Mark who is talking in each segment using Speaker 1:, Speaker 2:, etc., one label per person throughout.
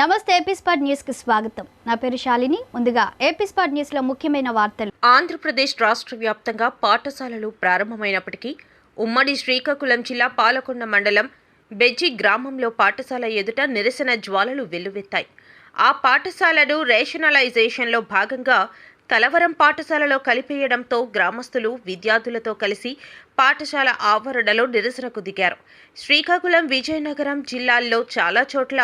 Speaker 1: నమస్తే ఏపీస్పాట్ న్యూస్కి స్వాగతం. నా పేరు శాలిని. ముందుగా ఏపీస్పాడ్ న్యూస్లో ముఖ్యమైన వార్తలు.
Speaker 2: ఆంధ్రప్రదేశ్ రాష్ట్ర వ్యాప్తంగా పాఠశాలలు ప్రారంభమైనప్పటికీ ఉమ్మడి శ్రీకాకుళం జిల్లా పాలకొండ మండలం బెజ్జి గ్రామంలో పాఠశాల ఎదుట నిరసన జ్వాలలు వెల్లువెత్తాయి. ఆ పాఠశాలను రేషనలైజేషన్లో భాగంగా తలవరం పాఠశాలలో కలిపేయడంతో గ్రామస్తులు విద్యార్థులతో కలిసి పాఠశాల ఆవరణలో నిరసనకు దిగారు. శ్రీకాకుళం విజయనగరం జిల్లాల్లో చాలా చోట్ల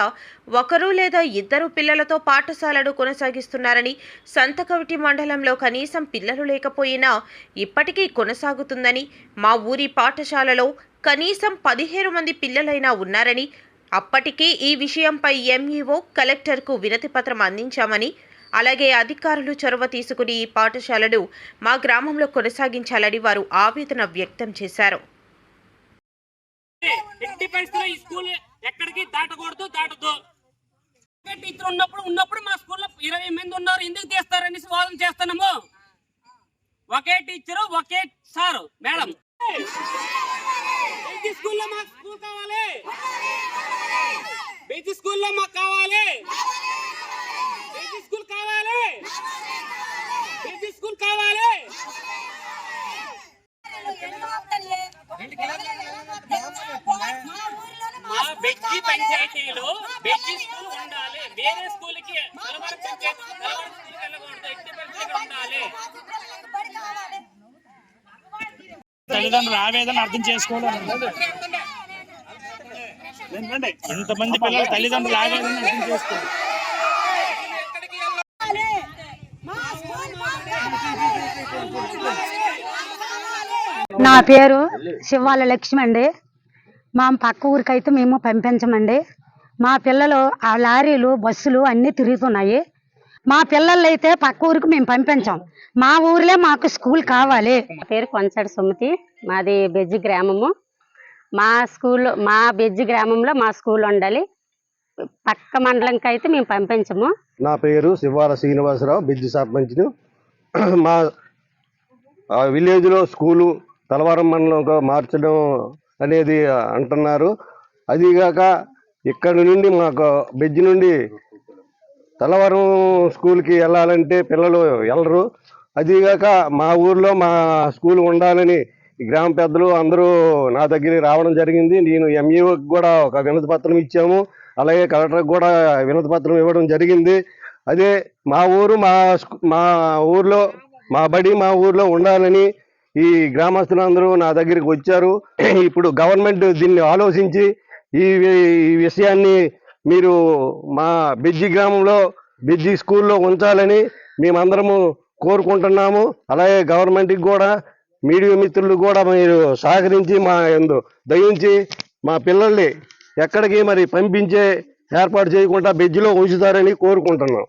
Speaker 2: ఒకరు లేదా ఇద్దరు పిల్లలతో పాఠశాలను కొనసాగిస్తున్నారని సంతకవిటి మండలంలో కనీసం పిల్లలు లేకపోయినా ఇప్పటికీ కొనసాగుతుందని మా ఊరి పాఠశాలలో కనీసం పదిహేను మంది పిల్లలైనా ఉన్నారని అప్పటికీ ఈ విషయంపై ఎంఈఓ కలెక్టర్కు వినతి పత్రం అందించామని అలాగే అధికారులు చొరవ తీసుకుని ఈ పాఠశాలను మా గ్రామంలో కొనసాగించాలని వారు ఆవేదన వ్యక్తం చేశారు.
Speaker 3: ఎట్టి పరిస్థితుల్లో ఈ స్కూల్ ఎక్కడికి దాటకూడదు దాటదు. ఒకే టీచర్ ఉన్నప్పుడు ఉన్నప్పుడు మా స్కూల్లో ఇరవై మంది ఉన్నారు. ఎందుకు తీస్తారనేసి వాదన చేస్తున్నాము? ఒకే టీచరు ఒకే సారు మేడం. బీజీ స్కూల్లో మాకు స్కూల్ కావాలి. బీజీ స్కూల్లో మాకు కావాలి. బీజీ స్కూల్ కావాలి. స్కూల్ కావాలి. మా బెజ్జి పంచాయతీలో బెజ్జి స్కూల్ ఉండాలి. వేరే స్కూల్కి తలవారు పంచాయతీ తలవారు స్కూల్ వెళ్ళకూడదు ఎట్టి పరిస్థితుల్లో ఉండాలి.
Speaker 4: తల్లిదండ్రుల ఆవేదన అర్థం చేసుకోవడం ఏంటంటే ఇంతమంది పిల్లలు తల్లిదండ్రుల ఆవేదన అర్థం చేసుకోవాలి.
Speaker 5: నా పేరు శివాల లక్ష్మి అండి. మా పక్క ఊరికైతే మేము పంపించమండి. మా పిల్లలు ఆ లారీలు బస్సులు అన్నీ తిరుగుతున్నాయి. మా పిల్లలు అయితే పక్క ఊరికి మేము పంపించాం. మా ఊర్లే మాకు స్కూల్ కావాలి.
Speaker 6: నా పేరు కొంచాడు సుమతి. మాది బెజ్జి గ్రామము. మా స్కూల్ మా బెజ్జి గ్రామంలో మా స్కూల్ ఉండాలి. పక్క మండలంకి అయితే మేము పంపించము.
Speaker 7: నా పేరు శివాల శ్రీనివాసరావు బిజ్జి సర్పంచ్ను. మా విలేజ్లో స్కూలు తలవారం మండలంగా మార్చడం అనేది అంటున్నారు. అదిగాక ఇక్కడ నుండి మాకు బెజ్జి నుండి తలవారం స్కూల్కి వెళ్ళాలంటే పిల్లలు వెళ్ళరు. అదిగాక మా ఊర్లో మా స్కూల్ ఉండాలని గ్రామ పెద్దలు అందరూ నా దగ్గరికి రావడం జరిగింది. నేను ఎంఈఓకి కూడా ఒక వినతి పత్రం ఇచ్చాము. అలాగే కలెక్టర్కి కూడా వినతి పత్రం ఇవ్వడం జరిగింది. అదే మా ఊరు మా స్కూ- మా ఊర్లో మా బడి మా ఊర్లో ఉండాలని ఈ గ్రామస్తులందరూ నా దగ్గరికి వచ్చారు. ఇప్పుడు గవర్నమెంట్ దీన్ని ఆలోచించి ఈ విషయాన్ని మీరు మా బిజ్జి గ్రామంలో బిజ్జి స్కూల్లో ఉంచాలని మేమందరము కోరుకుంటున్నాము. అలాగే గవర్నమెంట్కి కూడా మీడియా మిత్రులు కూడా మీరు సహకరించి మా ఎందు దయించి మా పిల్లల్ని ఎక్కడికి మరి పంపించే ఏర్పాటు చేయకుండా బెజ్జిలో ఉంచుతారని కోరుకుంటున్నాం.